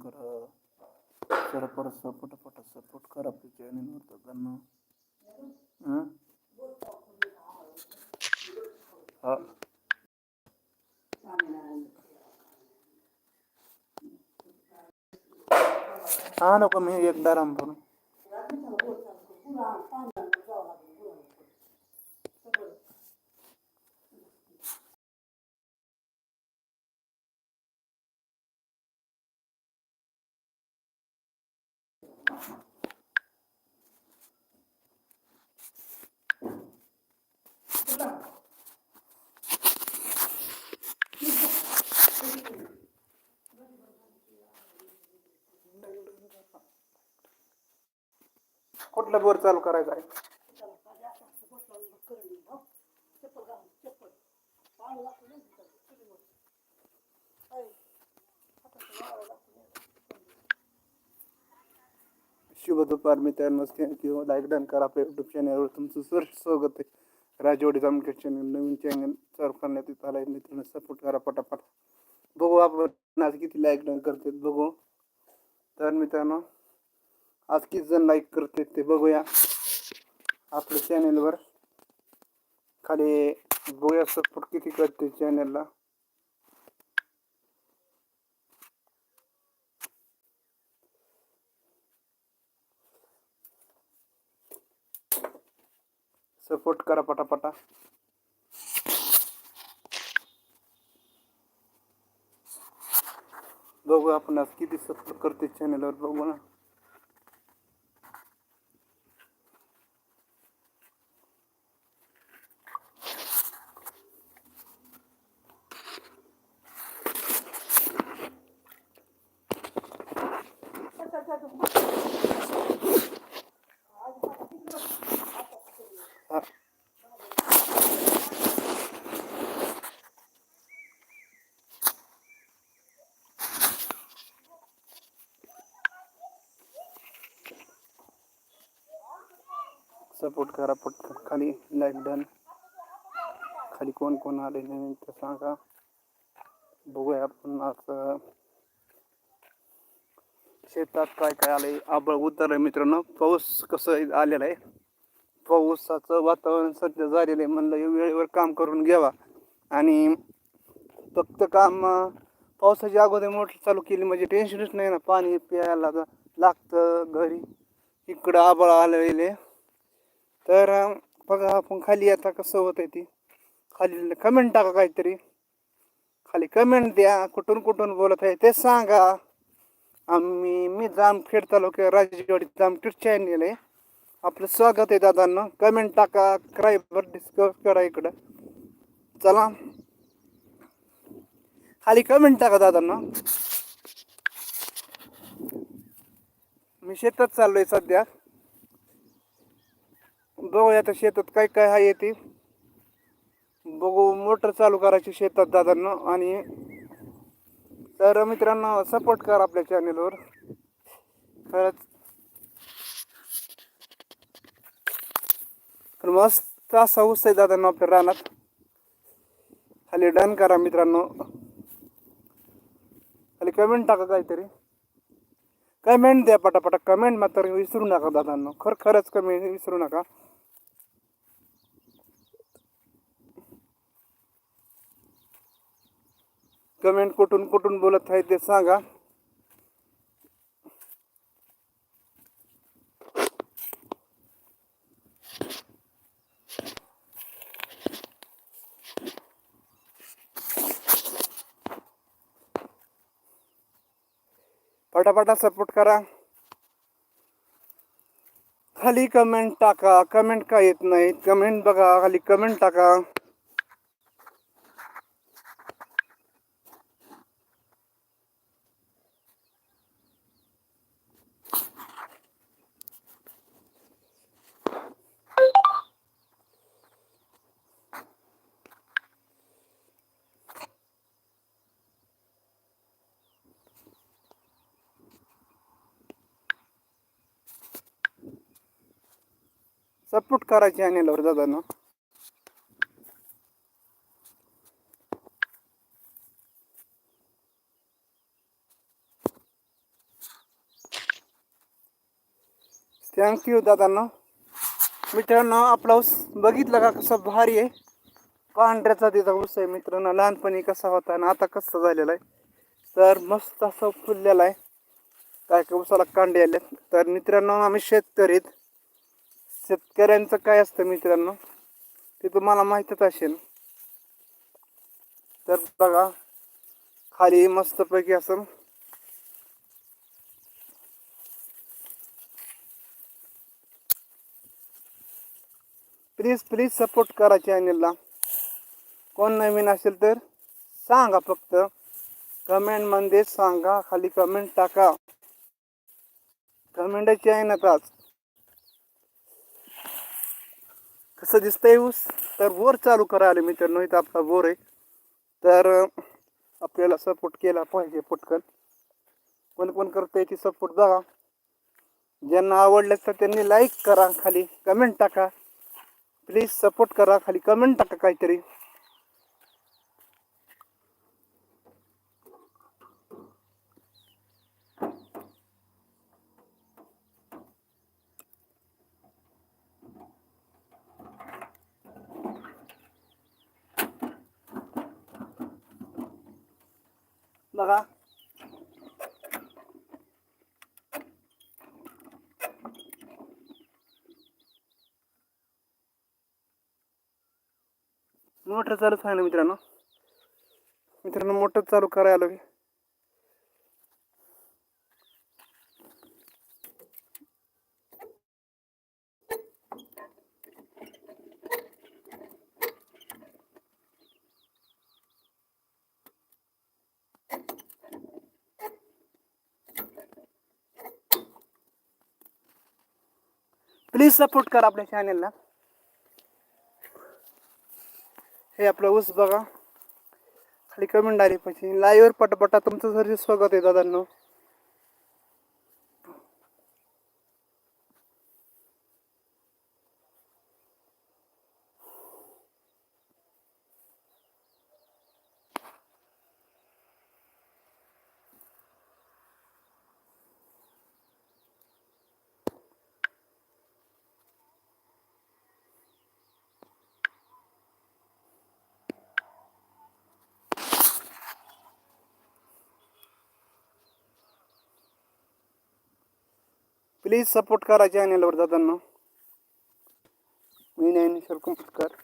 करा. जरा परत सपोर्ट पटा करा आपल्या चॅनलवर दादांना हा? हा. नको मी एकदा रामपूर बोर चालू करायचं शुभ दुपार मित्रांनो थँक्यू डन करा आपल्या युट्यूब चॅनलवर तुमचं सर स्वागत आहे. राजवाडी जामखेड चॅनल नवीन चॅनल चालू करण्यात येत सपोर्ट करा पटापट. बघू आपण आज किती लाईक डन करते बघू. तर मित्रांनो आज किती जण लाईक करते ते बघूया. आपल्या चॅनलवर खाली बघूया सपोर्ट किती करते चॅनलला सपोर्ट करा पटापटा. बघू आपण आज सपोर्ट करते चॅनलवर बघू ना. सपोर्ट करा पटकन खाली लाईक डन खाली कोण कोण आले नाही ते सांगा. बघूया आपण असं शेतात काय काय आलंय. आबळ उतरलंय मित्रांनो. पाऊस कसं आलेला आहे? पाऊसाचं वातावरण सध्या झालेलं आहे. म्हणलं वेळेवर काम करून घ्यावा. आणि फक्त काम पावसाची पावसाच्या अगोदर मोटर चालू केली म्हणजे टेन्शनच नाही ना. पाणी प्यायला लागतं घरी. इकडं आबळ आलेले तर बघा आपण खाली आता कसं होत आहे ती. खाली कमेंट टाका काहीतरी. खाली कमेंट द्या कुठून कुठून बोलत आहे ते सांगा. आम्ही मी जामखेड तालुक्या राजेवाडी जामखेड चॅनल आहे. आपलं स्वागत आहे दादांना. कमेंट टाका क्राईबर डिस्कस करा इकडं. चला. खाली कमेंट टाका दादांना. मी शेतात चाललोय सध्या. बघू आता शेतात काय काय आहे ते बघू. मोटर चालू करायची शेतात दादांना आणि तर मित्रांनो सपोर्ट करा आपल्या चॅनेलवर खरंच. तर मस्त असा ऊस आहे दादांना आपल्या रानात. खाली डन करा मित्रांनो. खाली कमेंट टाका काहीतरी. कमेंट द्या पटापटा. कमेंट मात्र विसरू नका दादांना. खर खरंच कमेंट विसरू नका. कमेंट कुठून कुठून बोलत आहे ते सांगा। पटापटा सपोर्ट करा। खाली कमेंट टाका, कमेंट का येत नाही, कमेंट बघा, खाली कमेंट टाका। सपोर्ट करायची अनिलवर दादांना थँक्यू दादांना. मित्रांनो आपला ऊस बघितला का कसा भारी आहे? पांढऱ्याचा तिचा ऊस आहे मित्रांनो. लहानपणी कसा होता आणि आता कसा झालेला आहे? तर मस्त असं फुललेला आहे. काय काय उसाला कांडे आले तर मित्रांनो आम्ही शेतकरीत शेतकऱ्यांचं काय असतं मित्रांनो ते तुम्हाला माहीतच असेल. तर बघा खाली मस्तपैकी असं प्लीज प्लीज सपोर्ट करा चॅनलला कोण नवीन असेल तर सांगा फक्त. कमेंटमध्ये सांगा खाली कमेंट टाका. कमेंटची आहे ना ताच कसं दिसतंय ऊस. तर बोर चालू करायला मित्रांनो इथं आपला बोर आहे. तर आपल्याला सपोर्ट केला पाहिजे पटकन. कोण कोण करतंय ती सपोर्ट बघा. ज्यांना आवडलं तर त्यांनी लाईक करा खाली कमेंट टाका. प्लीज सपोर्ट करा खाली कमेंट टाका काहीतरी. बघा. मोटर चालूच आहे ना मित्रांनो. मित्रांनो मोटर चालू करायला प्लीज सपोर्ट करा आपल्या चॅनेलला हे आपलं ऊस बघा. खाली कमेंट आली पाहिजे. लाईव्हवर पटापटा तुमचं सर स्वागत आहे दादांनो. प्लीज सपोर्ट करा चॅनेलवर दादांनो. मी ज्ञानेश्वर कुंपटकर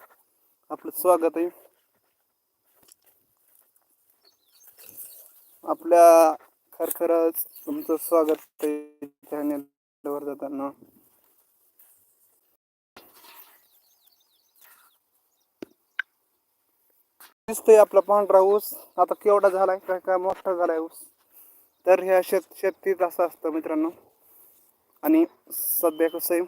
आपलं स्वागत आहे. आपल्या खरखरच तुमचं स्वागत आहे चॅनेलवर जाताना दिसतोय आपला पांढरा ऊस. आता केवढा झालाय? काय काय मोठा झालाय ऊस? तर ह्या शेत शेतीत असं असतं मित्रांनो. आणि सध्या कसं आहे